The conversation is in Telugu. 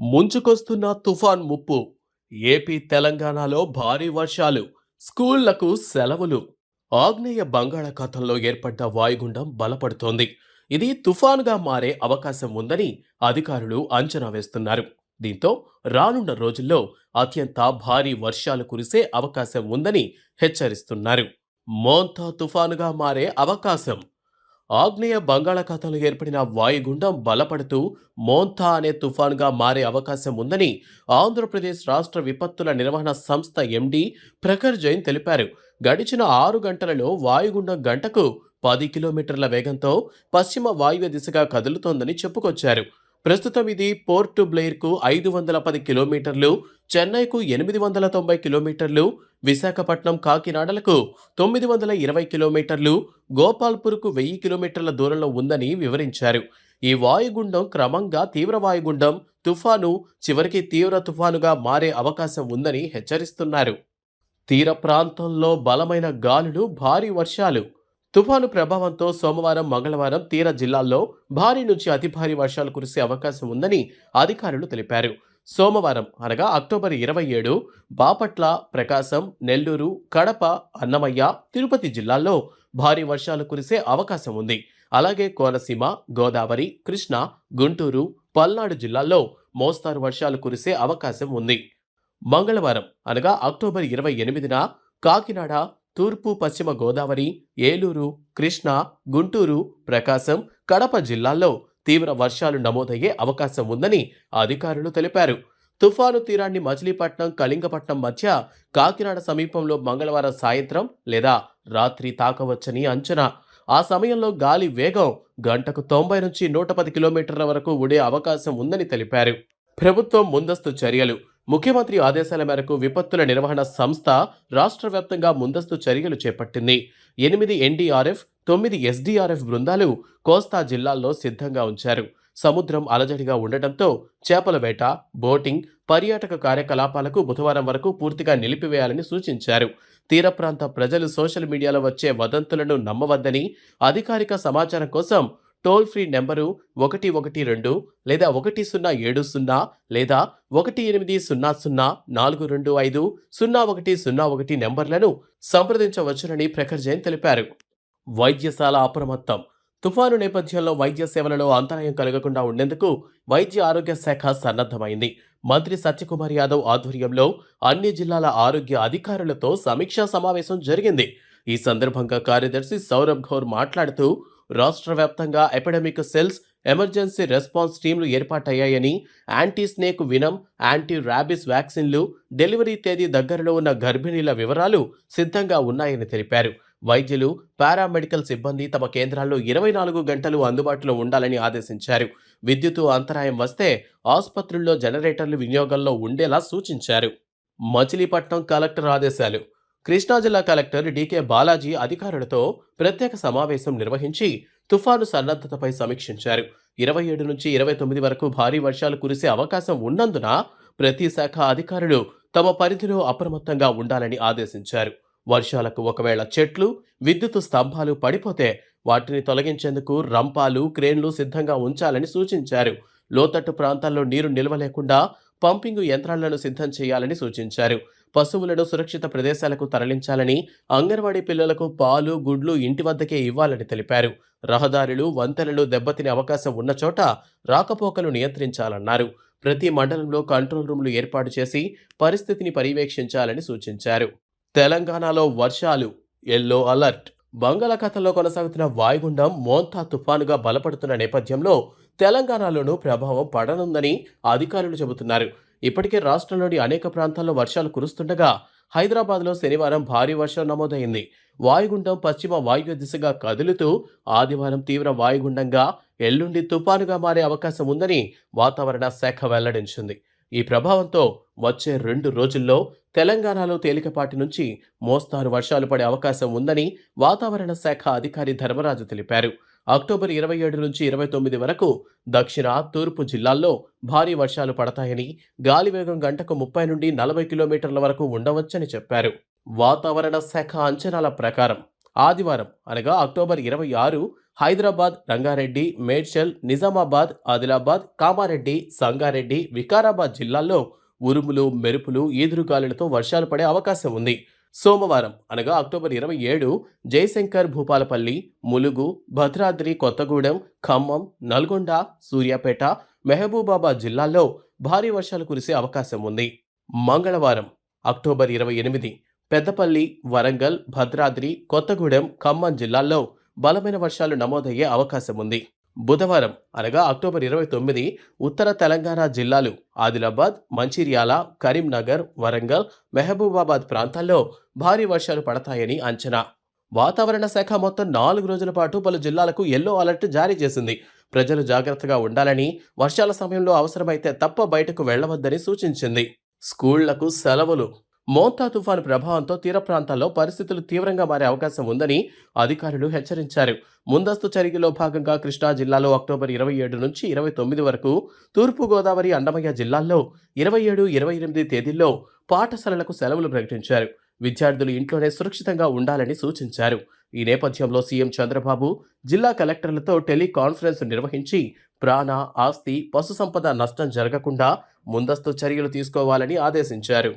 ముంచుకొస్తున్న తుఫాన్ ముప్పు. ఏపీ తెలంగాణలో భారీ వర్షాలు స్కూళ్ళకు సెలవులు. ఆగ్నేయ బంగాళాఖాతంలో ఏర్పడ్డ వాయుగుండం బలపడుతోంది. ఇది తుఫానుగా మారే అవకాశం ఉందని అధికారులు అంచనా వేస్తున్నారు. దీంతో రానున్న రోజుల్లో అత్యంత భారీ వర్షాలు కురిసే అవకాశం ఉందని హెచ్చరిస్తున్నారు. మోంతా తుఫానుగా మారే అవకాశం ఆగ్నేయ బంగాళాఖాతంలో ఏర్పడిన వాయుగుండం బలపడుతూ మోంతా అనే తుఫానుగా మారే అవకాశం ఉందని ఆంధ్రప్రదేశ్ రాష్ట్ర విపత్తుల నిర్వహణ సంస్థ ఎండీ ప్రఖర్ జైన్ తెలిపారు. గడిచిన ఆరు గంటలలో వాయుగుండం గంటకు పది కిలోమీటర్ల వేగంతో పశ్చిమ వాయువ్య దిశగా కదులుతోందని చెప్పుకొచ్చారు. ప్రస్తుతం ఇది పోర్టు బ్లెయిర్కు ఐదు వందల పది కిలోమీటర్లు చెన్నైకు ఎనిమిది వందల తొంభై కిలోమీటర్లు విశాఖపట్నం కాకినాడలకు తొమ్మిది వందల ఇరవై కిలోమీటర్లు గోపాల్పూర్కు వెయ్యి కిలోమీటర్ల దూరంలో ఉందని వివరించారు. ఈ వాయుగుండం క్రమంగా తీవ్ర వాయుగుండం తుఫాను చివరికి తీవ్ర తుఫానుగా మారే అవకాశం ఉందని హెచ్చరిస్తున్నారు. తీర ప్రాంతంలో బలమైన గాలులు భారీ వర్షాలు తుఫాను ప్రభావంతో సోమవారం మంగళవారం తీర జిల్లాల్లో భారీ నుంచి అతి భారీ వర్షాలు కురిసే అవకాశం ఉందని అధికారులు తెలిపారు. సోమవారం అనగా అక్టోబర్ ఇరవై ఏడు బాపట్ల ప్రకాశం నెల్లూరు కడప అన్నమయ్య తిరుపతి జిల్లాల్లో భారీ వర్షాలు కురిసే అవకాశం ఉంది. అలాగే కోనసీమ గోదావరి కృష్ణా గుంటూరు పల్నాడు జిల్లాల్లో మోస్తారు వర్షాలు కురిసే అవకాశం ఉంది. మంగళవారం అనగా అక్టోబర్ ఇరవై ఎనిమిదిన కాకినాడ తూర్పు పశ్చిమ గోదావరి ఏలూరు కృష్ణా గుంటూరు ప్రకాశం కడప జిల్లాల్లో తీవ్ర వర్షాలు నమోదయ్యే అవకాశం ఉందని అధికారులు తెలిపారు. తుఫాను తీరాన్ని మచిలీపట్నం కళింగపట్నం మధ్య కాకినాడ సమీపంలో మంగళవారం సాయంత్రం లేదా రాత్రి తాకవచ్చని అంచనా. ఆ సమయంలో గాలి వేగం గంటకు తొంభై నుంచి నూట పది కిలోమీటర్ల వరకు ఉండే అవకాశం ఉందని తెలిపారు. ప్రభుత్వం ముందస్తు చర్యలు ముఖ్యమంత్రి ఆదేశాల మేరకు విపత్తుల నిర్వహణ సంస్థ రాష్ట్ర వ్యాప్తంగా ముందస్తు చర్యలు చేపట్టింది. ఎనిమిది ఎన్డీఆర్ఎఫ్ తొమ్మిది ఎస్డీఆర్ఎఫ్ బృందాలు కోస్తా జిల్లాల్లో సిద్ధంగా ఉంచారు. సముద్రం అలజడిగా ఉండటంతో చేపల వేట బోటింగ్ పర్యాటక కార్యకలాపాలకు బుధవారం వరకు పూర్తిగా నిలిపివేయాలని సూచించారు. తీర ప్రాంత ప్రజలు సోషల్ మీడియాలో వచ్చే వదంతులను నమ్మవద్దని అధికారిక సమాచారం కోసం టోల్ ఫ్రీ నెంబరు ఒకటి ఒకటి రెండు లేదా ఒకటి సున్నా ఏడు సున్నా లేదా ఒకటి ఎనిమిది సున్నా సున్నా నాలుగు రెండు ఐదు సున్నా ఒకటి సున్నా ఒకటి నెంబర్లను సంప్రదించవచ్చునని ప్రఖర్ జైన్ తెలిపారు. వైద్యశాల అప్రమత్తం. తుఫాను నేపథ్యంలో వైద్య సేవలలో అంతరాయం కలగకుండా ఉండేందుకు వైద్య ఆరోగ్య శాఖ సన్నద్ధమైంది. మంత్రి సత్యకుమార్ యాదవ్ ఆధ్వర్యంలో అన్ని జిల్లాల ఆరోగ్య అధికారులతో సమీక్షా సమావేశం జరిగింది. ఈ సందర్భంగా కార్యదర్శి సౌరభ్ ఘోర్ మాట్లాడుతూ రాష్ట్ర వ్యాప్తంగా ఎపిడమిక్ సెల్స్ ఎమర్జెన్సీ రెస్పాన్స్ టీంలు ఏర్పాటయ్యాయని anti snake venom anti rabies వ్యాక్సిన్లు డెలివరీ తేదీ దగ్గరలో ఉన్న గర్భిణీల వివరాలు సిద్ధంగా ఉన్నాయని తెలిపారు. వైద్యులు పారామెడికల్ సిబ్బంది తమ కేంద్రాల్లో ఇరవై నాలుగు గంటలు అందుబాటులో ఉండాలని ఆదేశించారు. విద్యుత్ అంతరాయం వస్తే ఆసుపత్రుల్లో జనరేటర్లు వినియోగంలో ఉండేలా సూచించారు. మచిలీపట్నం కలెక్టర్ ఆదేశాలు. కృష్ణా జిల్లా కలెక్టర్ డీకే బాలాజీ అధికారులతో ప్రత్యేక సమావేశం నిర్వహించి తుఫాను సన్నద్ధతపై సమీక్షించారు. ఇరవై ఏడు నుంచి ఇరవై తొమ్మిది వరకు భారీ వర్షాలు కురిసే అవకాశం ఉన్నందున ప్రతి శాఖ అధికారులు తమ పరిధిలో అప్రమత్తంగా ఉండాలని ఆదేశించారు. వర్షాలకు ఒకవేళ చెట్లు విద్యుత్ స్తంభాలు పడిపోతే వాటిని తొలగించేందుకు రంపాలు క్రేన్లు సిద్ధంగా ఉంచాలని సూచించారు. లోతట్టు ప్రాంతాల్లో నీరు నిల్వ లేకుండా పంపింగ్ యంత్రాలను సిద్ధం చేయాలని సూచించారు. పశువులను సురక్షిత ప్రదేశాలకు తరలించాలని అంగన్వాడీ పిల్లలకు పాలు గుడ్లు ఇంటి వద్దకే ఇవ్వాలని తెలిపారు. రహదారులు వంతెనలు దెబ్బతినే అవకాశం ఉన్న చోట రాకపోకలు నియంత్రించాలన్నారు. ప్రతి మండలంలో కంట్రోల్ రూమ్లు ఏర్పాటు చేసి పరిస్థితిని పర్యవేక్షించాలని సూచించారు. తెలంగాణలో వర్షాలు ఎల్లో అలర్ట్ బంగాళాఖాతంలో కొనసాగుతున్న వాయుగుండం మోంతా తుఫానుగా బలపడుతున్న నేపథ్యంలో తెలంగాణలోనూ ప్రభావం పడనుందని అధికారులు చెబుతున్నారు. ఇప్పటికే రాష్ట్రంలోని అనేక ప్రాంతాల్లో వర్షాలు కురుస్తుండగా హైదరాబాద్లో శనివారం భారీ వర్షం నమోదైంది. వాయుగుండం పశ్చిమ వాయువ్య దిశగా కదులుతూ ఆదివారం తీవ్ర వాయుగుండంగా ఎల్లుండి తుపానుగా మారే అవకాశం ఉందని వాతావరణ శాఖ వెల్లడించింది. ఈ ప్రభావంతో వచ్చే రెండు రోజుల్లో తెలంగాణలో తేలికపాటి నుంచి మోస్తారు వర్షాలు పడే అవకాశం ఉందని వాతావరణ శాఖ అధికారి ధర్మరాజు తెలిపారు. అక్టోబర్ ఇరవై ఏడు నుంచి ఇరవై తొమ్మిది వరకు దక్షిణ తూర్పు జిల్లాల్లో భారీ వర్షాలు పడతాయని గాలి వేగం గంటకు ముప్పై నుండి నలభై కిలోమీటర్ల వరకు ఉండవచ్చని చెప్పారు. వాతావరణ శాఖ అంచనాల ప్రకారం ఆదివారం అనగా అక్టోబర్ ఇరవై ఆరు హైదరాబాద్ రంగారెడ్డి మేడ్చల్ నిజామాబాద్ ఆదిలాబాద్ కామారెడ్డి సంగారెడ్డి వికారాబాద్ జిల్లాల్లో ఉరుములు మెరుపులు ఈదురుగాలులతో వర్షాలు పడే అవకాశం ఉంది. సోమవారం అనగా అక్టోబర్ ఇరవై ఏడు జయశంకర్ భూపాలపల్లి ములుగు భద్రాద్రి కొత్తగూడెం ఖమ్మం నల్గొండ సూర్యాపేట మెహబూబాబాద్ జిల్లాల్లో భారీ వర్షాలు కురిసే అవకాశం ఉంది. మంగళవారం అక్టోబర్ ఇరవై ఎనిమిది పెద్దపల్లి వరంగల్ భద్రాద్రి కొత్తగూడెం ఖమ్మం జిల్లాల్లో బలమైన వర్షాలు నమోదయ్యే అవకాశం ఉంది. బుధవారం అనగా అక్టోబర్ ఇరవై తొమ్మిది ఉత్తర తెలంగాణ జిల్లాలు ఆదిలాబాద్ మంచిర్యాల కరీంనగర్ వరంగల్ మెహబూబాబాద్ ప్రాంతాల్లో భారీ వర్షాలు పడతాయని అంచనా. వాతావరణ శాఖ మొత్తం నాలుగు రోజుల పాటు పలు జిల్లాలకు ఎల్లో అలర్ట్ జారీ చేసింది. ప్రజలు జాగ్రత్తగా ఉండాలని వర్షాల సమయంలో అవసరమైతే తప్ప బయటకు వెళ్ళవద్దని సూచించింది. స్కూళ్ళకు సెలవులు మోంతా తుఫాను ప్రభావంతో తీర ప్రాంతాల్లో పరిస్థితులు తీవ్రంగా మారే అవకాశం ఉందని అధికారులు హెచ్చరించారు. ముందస్తు చర్యలో భాగంగా కృష్ణా జిల్లాలో అక్టోబర్ ఇరవై ఏడు నుంచి ఇరవై తొమ్మిది వరకు తూర్పుగోదావరి అండమయ్య జిల్లాల్లో ఇరవై ఏడు ఇరవై ఎనిమిది తేదీల్లో పాఠశాలలకు సెలవులు ప్రకటించారు. విద్యార్థులు ఇంట్లోనే సురక్షితంగా ఉండాలని సూచించారు. ఈ నేపథ్యంలో సీఎం చంద్రబాబు జిల్లా కలెక్టర్లతో టెలికాన్ఫరెన్స్ నిర్వహించి ప్రాణ ఆస్తి పశు సంపద నష్టం జరగకుండా ముందస్తు చర్యలు తీసుకోవాలని ఆదేశించారు.